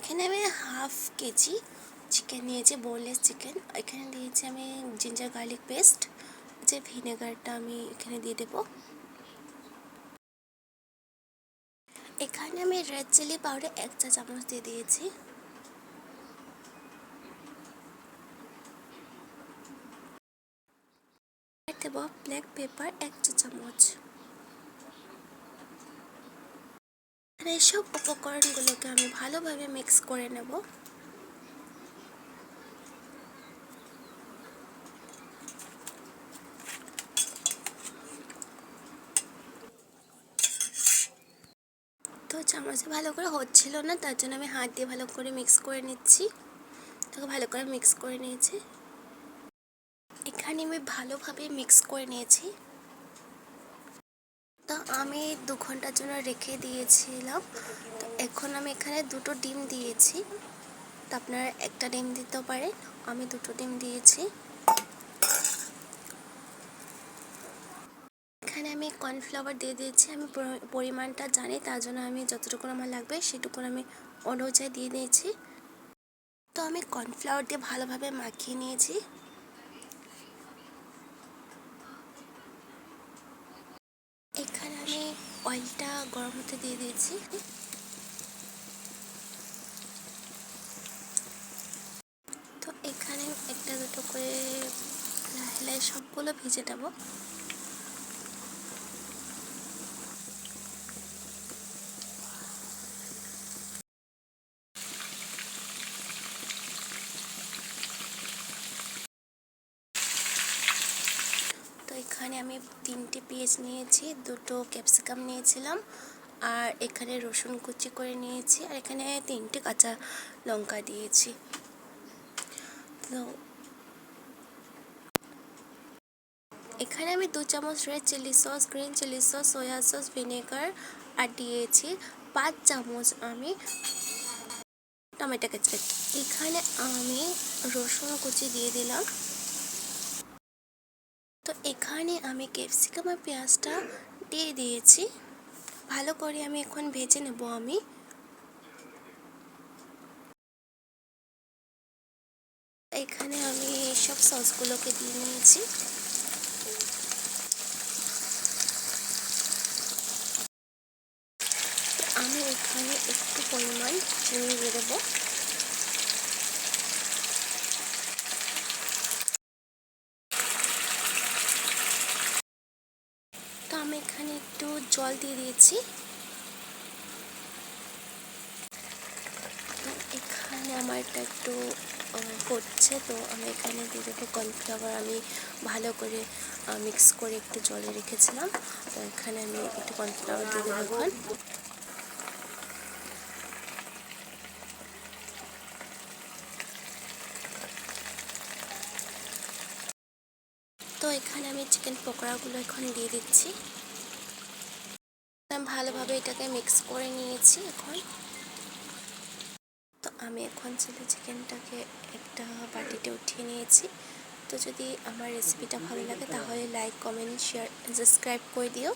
এখানে আমি half KG chicken নিয়েছি বোনলেস চিকেন এখানে দিয়েছি আমি জিঞ্জার গার্লিক পেস্ট যে ভিনেগারটা আমি এখানে দিয়ে দেবো। এখানে আমি রেড চিলি পাউডার এক চা চামচ দিয়ে দিয়েছি। ব্ল্যাক পেপার এক চা চামচ। আর এইসব উপকরণগুলোকে আমি ভালোভাবে মিক্স করে নেব। তো চামচে ভালো করে হচ্ছিল না, তার জন্য আমি হাত দিয়ে ভালো করে মিক্স করে নিচ্ছি। তাকে ভালো করে মিক্স করে নিয়েছি। এখানে আমি ভালোভাবে মিক্স করে নিয়েছি। তো আমি দু ঘণ্টার জন্য রেখে দিয়েছিলাম। তো এখন আমি এখানে দুটো ডিম দিয়েছি। তো আপনারা একটা ডিম দিতে পারেন, আমি দুটো ডিম দিয়েছি। এখানে আমি কর্নফ্লাওয়ার দিয়ে দিয়েছি। আমি পরিমাণটা জানি, তার জন্য আমি যতটুকু আমার লাগবে সেটুকু আমি অনুযায়ী দিয়ে দিয়েছি। তো আমি কর্নফ্লাওয়ার দিয়ে ভালোভাবে মাখিয়ে নিয়েছি এখানে আমি অয়েলটা গরম হতে দিয়ে দিয়েছি। তো এখানে একটা দুটো করে লাহে সবগুলো ভেজে নেব তো এখানে আমি তিনটে পেঁয়াজ নিয়েছি, দুটো ক্যাপসিকাম নিয়েছিলাম, আর এখানে রসুন কুচি করে নিয়েছি, আর এখানে তিনটে কাঁচা লঙ্কা দিয়েছি। তো এখানে আমি দু চামচ red chilli sauce green chilli sauce soya sauce vinegar আর দিয়েছি। পাঁচ চামচ আমি টমেটো কেচাপ। এখানে আমি রসুন কুচি দিয়ে দিলাম। তো এখানে আমি ক্যাপসিকাম আর পেঁয়াজটা দিয়ে দিয়েছি। ভালো করে আমি এখন ভেজে নেব আমি। এখানে আমি সব সসগুলোকে দিয়ে নিয়েছি। আমি এখানে একটু পরিমাণ চিনি দিয়ে দেবো। আমি এখানে একটু জল দিয়ে দিয়েছি। এখানে আমার এটা একটু করছে, তো আমি এখানে দিয়ে দেবো কর্নফ্লাওয়ার। আমি ভালো করে মিক্স করে একটু জলে রেখেছিলাম। তো এখানে আমি একটু কর্নফ্লাওয়ার দিয়ে দেবো তো এখানে আমি চিকেন পকোড়াগুলো এখন দিয়ে দিচ্ছি। ভালোভাবে এটাকে মিক্স করে নিয়েছি এখন। তো আমি এখন চিলি চিকেনটাকে একটা বাটিতে উঠিয়ে নিয়েছি। তো যদি আমার রেসিপিটা ভালো লাগে তাহলে লাইক কমেন্ট শেয়ার সাবস্ক্রাইব করে দিও।